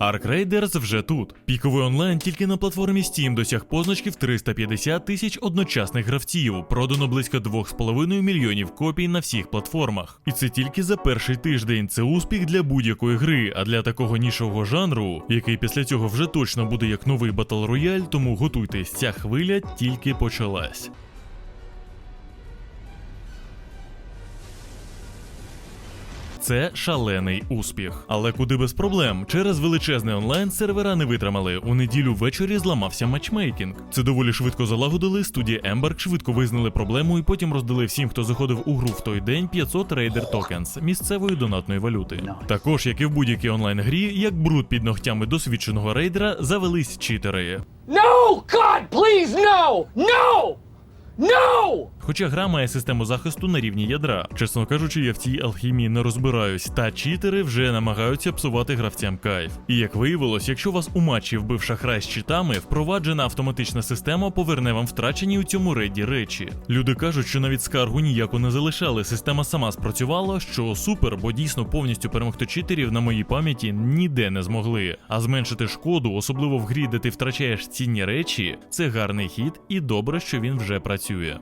Ark Raiders вже тут. Піковий онлайн тільки на платформі Steam досяг позначки в 350 тисяч одночасних гравців. Продано близько 2,5 мільйонів копій на всіх платформах. І це тільки за перший тиждень. Це успіх для будь-якої гри, а для такого нішового жанру, який після цього вже точно буде як новий батл рояль, тому готуйтесь, ця хвиля тільки почалась. Це шалений успіх. Але куди без проблем? Через величезний онлайн сервера не витримали. У неділю ввечері зламався матчмейкінг. Це доволі швидко залагодили. Студія Embark швидко визнали проблему і потім роздали всім, хто заходив у гру в той день 500 рейдер токенс місцевої донатної валюти. Також, як і в будь-якій онлайн грі, як бруд під ногтями досвідченого рейдера, завелись читери. No! God, please, no! No! No! Хоча гра має систему захисту на рівні ядра. Чесно кажучи, я в цій алхімії не розбираюсь, та читери вже намагаються псувати гравцям кайф. І як виявилось, якщо вас у матчі вбив шахрай з читами, впроваджена автоматична система поверне вам втрачені у цьому рейді речі. Люди кажуть, що навіть скаргу ніяку не залишали. Система сама спрацювала, що супер, бо дійсно повністю перемогти читерів на моїй пам'яті ніде не змогли. А зменшити шкоду, особливо в грі, де ти втрачаєш цінні речі, це гарний хід, і добре, що він вже працює.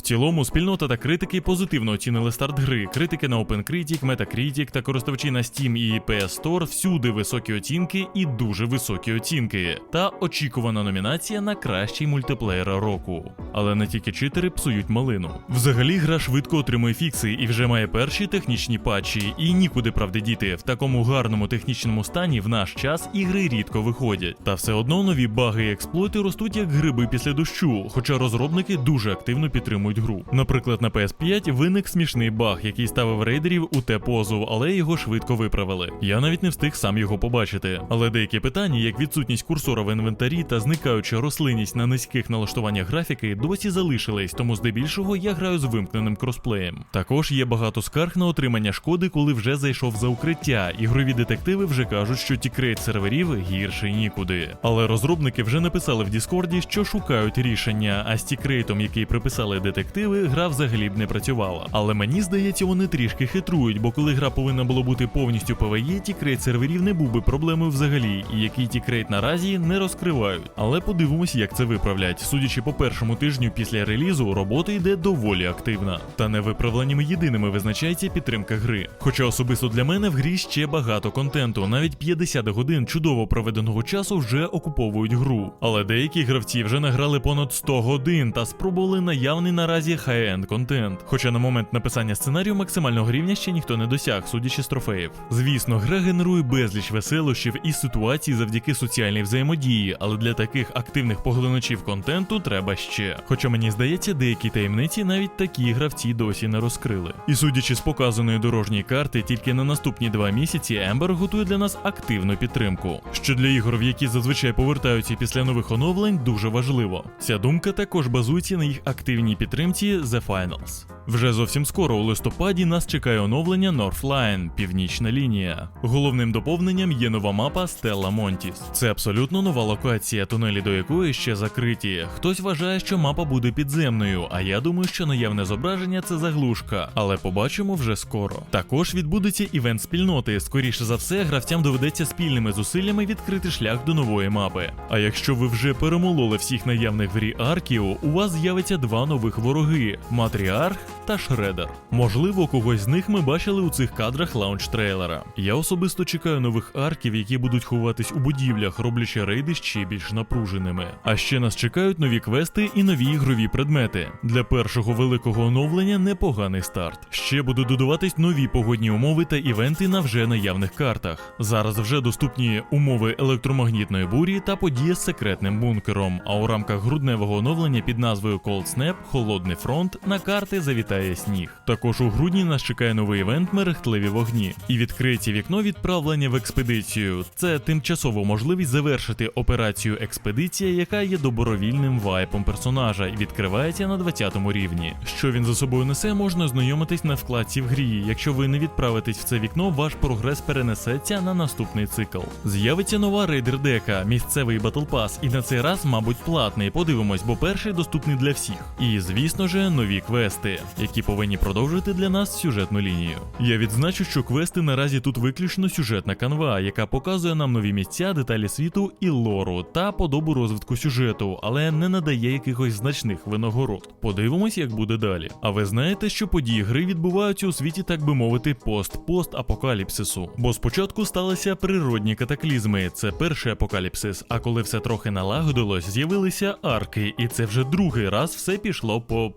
В цілому, спільнота та критики позитивно оцінили старт гри. Критики на OpenCritic, Metacritic та користувачі на Steam і PS Store всюди високі оцінки і дуже високі оцінки. Та очікувана номінація на кращий мультиплеєр року. Але не тільки читери псують малину. Взагалі, гра швидко отримує фікси і вже має перші технічні патчі, і нікуди правди діти. В такому гарному технічному стані в наш час ігри рідко виходять. Та все одно нові баги і експлойти ростуть як гриби після дощу, хоча розробники дуже активно підтримують гру. Наприклад, на PS5 виник смішний баг, який ставив рейдерів у те позу, але його швидко виправили. Я навіть не встиг сам його побачити. Але деякі питання, як відсутність курсора в інвентарі та зникаюча рослинність на низьких налаштуваннях графіки, досі залишились, тому здебільшого я граю з вимкненим кросплеєм. Також є багато скарг на отримання шкоди, коли вже зайшов за укриття. Ігрові детективи вже кажуть, що тікрейт серверів гірший нікуди. Але розробники вже написали в Діскорді, що шукають рішення, а з тікрейтом, який приписали детективи, гра взагалі б не працювала. Але мені здається, вони трішки хитрують, бо коли гра повинна була бути повністю PvE, тікрейт серверів не був би проблемою взагалі, і який тікрейт наразі не розкривають. Але подивимось, як це виправлять. Судячи по першому тижню після релізу, робота йде доволі активна. Та не виправленнями єдиними визначається підтримка гри. Хоча особисто для мене в грі ще багато контенту, навіть 50 годин чудово проведеного часу вже окуповують гру. Але деякі гравці вже награли понад 100 годин та спробували наявний наразі хай-енд контент. Хоча на момент написання сценарію максимального рівня ще ніхто не досяг, судячи з трофеїв. Звісно, гра генерує безліч веселощів і ситуацій завдяки соціальній взаємодії, але для таких активних поглиначів контенту треба ще. Хоча мені здається, деякі таємниці навіть такі гравці досі не розкрили. І судячи з показаної дорожньої карти, тільки на наступні два місяці Ember готує для нас активну підтримку, що для ігор, в які зазвичай повертаються після нових оновлень, дуже важливо. Ця думка також базується на їх активній підтримці The Finals. Вже зовсім скоро у листопаді нас чекає оновлення Northline – Північна лінія. Головним доповненням є нова мапа Stella Montis. Це абсолютно нова локація, тунелі до якої ще закриті. Хтось вважає, що мапа буде підземною, а я думаю, що наявне зображення це заглушка, але побачимо вже скоро. Також відбудеться івент спільноти. Скоріше за все, гравцям доведеться спільними зусиллями відкрити шлях до нової мапи. А якщо ви вже перемололи всіх наявних в грі арків, у вас з'явиться два нових вороги: Матріарх та Шредер. Можливо, когось з них ми бачили у цих кадрах лаунч трейлера. Я особисто чекаю нових арків, які будуть ховатись у будівлях, роблячи рейди ще більш напруженими. А ще нас чекають нові квести і нові ігрові предмети. Для першого великого оновлення непоганий старт. Ще будуть додаватись нові погодні умови та івенти на вже наявних картах. Зараз вже доступні умови електромагнітної бурі та подія з секретним бункером. А у рамках грудневого оновлення під назвою Cold Snap Холодний фронт на карти завітає тає сніг. Також у грудні нас чекає новий івент мерехтливі вогні і відкриті вікно відправлення в експедицію. Це тимчасова можливість завершити операцію експедиція, яка є добровільним вайпом персонажа і відкривається на 20 рівні. Що він за собою несе, можна знайомитись на вкладці в грі. Якщо ви не відправитесь в це вікно, ваш прогрес перенесеться на наступний цикл. З'явиться нова рейдер дека, місцевий батл пас, і на цей раз, мабуть, платний. Подивимось, бо перший доступний для всіх. І звісно же, нові квести, які повинні продовжити для нас сюжетну лінію. Я відзначу, що квести наразі тут виключно сюжетна канва, яка показує нам нові місця, деталі світу і лору та подобу розвитку сюжету, але не надає якихось значних винагород. Подивимось, як буде далі. А ви знаєте, що події гри відбуваються у світі, так би мовити, пост-пост-апокаліпсису. Бо спочатку сталися природні катаклізми, це перший апокаліпсис. А коли все трохи налагодилось, з'явилися арки, і це вже другий раз все пішло по.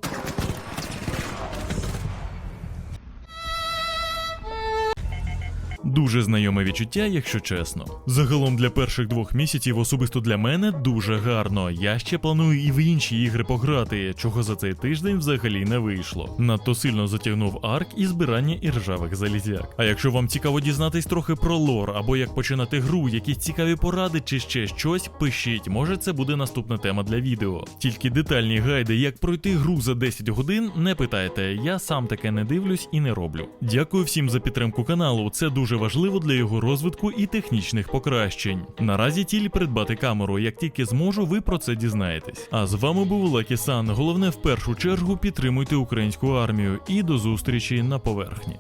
Дуже знайоме відчуття, якщо чесно. Загалом для перших двох місяців, особисто для мене, дуже гарно. Я ще планую і в інші ігри пограти, чого за цей тиждень взагалі не вийшло. Надто сильно затягнув арк і збирання іржавих залізяк. А якщо вам цікаво дізнатись трохи про лор або як починати гру, якісь цікаві поради чи ще щось, пишіть. Може, це буде наступна тема для відео. Тільки детальні гайди, як пройти гру за 10 годин, не питайте. Я сам таке не дивлюсь і не роблю. Дякую всім за підтримку каналу. Це дуже важливо для його розвитку і технічних покращень. Наразі тіль придбати камеру. Як тільки зможу, ви про це дізнаєтесь. А з вами був Лакі Сан. Головне в першу чергу підтримуйте українську армію і до зустрічі на поверхні.